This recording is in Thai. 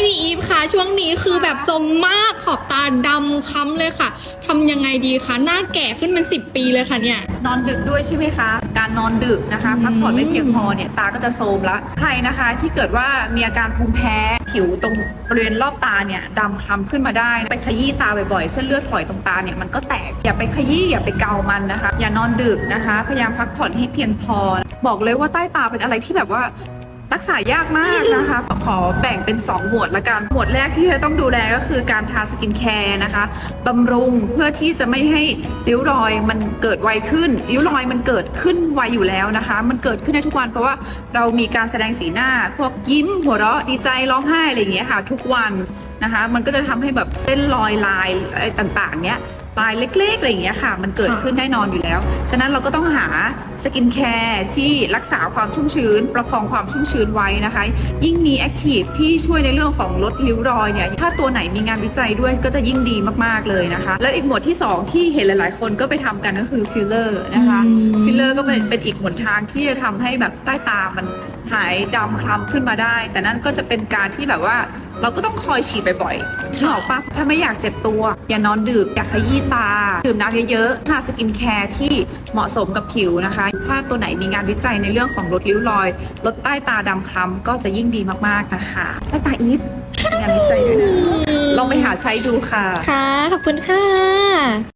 พี่อีฟค่ะ ช่วงนี้คือแบบสมมากขอบตาดำค้ำเลยค่ะทำยังไงดีคะหน้าแก่ขึ้นเป็นสิบปีเลยค่ะเนี่ย นอนดึกด้วยใช่ไหมคะ การนอนดึกนะคะอืมพักผ่อนไม่เพียงพอเนี่ยตาก็จะโทรมละ ใครนะคะที่เกิดว่ามีอาการภูมิแพ้ผิวตรงบริเวณรอบตาเนี่ยดำคล้ำขึ้นมาได้ ไปขยี้ตาบ่อยๆ เส้นเลือดฝอยตรงตาเนี่ยมันก็แตก อย่าไปขยี้อย่าไปเกามันนะคะ อย่านอนดึกนะคะ พยายามพักผ่อนให้เพียงพอ บอกเลยว่าใต้ตาเป็นอะไรที่แบบว่า รักษายากมากนะคะ ขอแบ่งเป็น 2 หมวดละกัน หมวดแรกที่จะต้องดูแลก็คือการทาสกินแคร์นะคะบำรุงเพื่อที่จะไม่ให้ริ้วรอยมันเกิดไวขึ้น ริ้วรอยมันเกิดขึ้นไวอยู่แล้วนะคะ มันเกิดขึ้นในทุกวันเพราะว่าเรามีการแสดงสีหน้า พวกยิ้ม หัวเราะดีใจร้องไห้อะไรอย่างเงี้ยค่ะทุกวันนะคะ มันก็จะทำให้แบบเส้นรอยลายอะไรต่างๆเนี้ย ลายเล็กๆอะไรอย่างเงี้ยค่ะ มันเกิดค่ะขึ้นแน่นอนอยู่แล้ว ฉะนั้นเราก็ต้องหาสกินแคร์ที่รักษาความชุ่มชื้น ประคองความชุ่มชื้นไว้นะคะ ยิ่งมีแอคทีฟที่ช่วยในเรื่องของลดริ้วรอยเนี่ย ถ้าตัวไหนมีงานวิจัยด้วยก็จะยิ่งดีมากๆเลยนะคะ แล้วอีกหมวดที่ 2 ที่เห็นหลาย ๆ คนก็ไปทำกันก็คือฟิลเลอร์นะคะอืมฟิล เลอร์ก็เป็นเป็นอีกหนทางที่จะทำให้แบบใต้ตามันหายดำคล้ำขึ้นมาได้ แต่นั่นก็จะเป็นการที่แบบว่า เราก็ต้องคอยฉีดบ่อยๆนึกออกปะถ้าไม่อยากเจ็บตัว อย่านอนดึกอย่าขยี้ตา ดื่มน้ำเยอะๆทาสกินแคร์ที่เหมาะสมกับผิวนะคะ ถ้าตัวไหนมีงานวิจัยในเรื่องของลดริ้วรอย ลดใต้ตาดำคล้ำก็จะยิ่งดีมากๆนะคะ ใต้ตาอีฟมีงานวิจัยด้วยนะ ลองไปหาใช้ดูค่ะ ค่ะ ขอบคุณค่ะ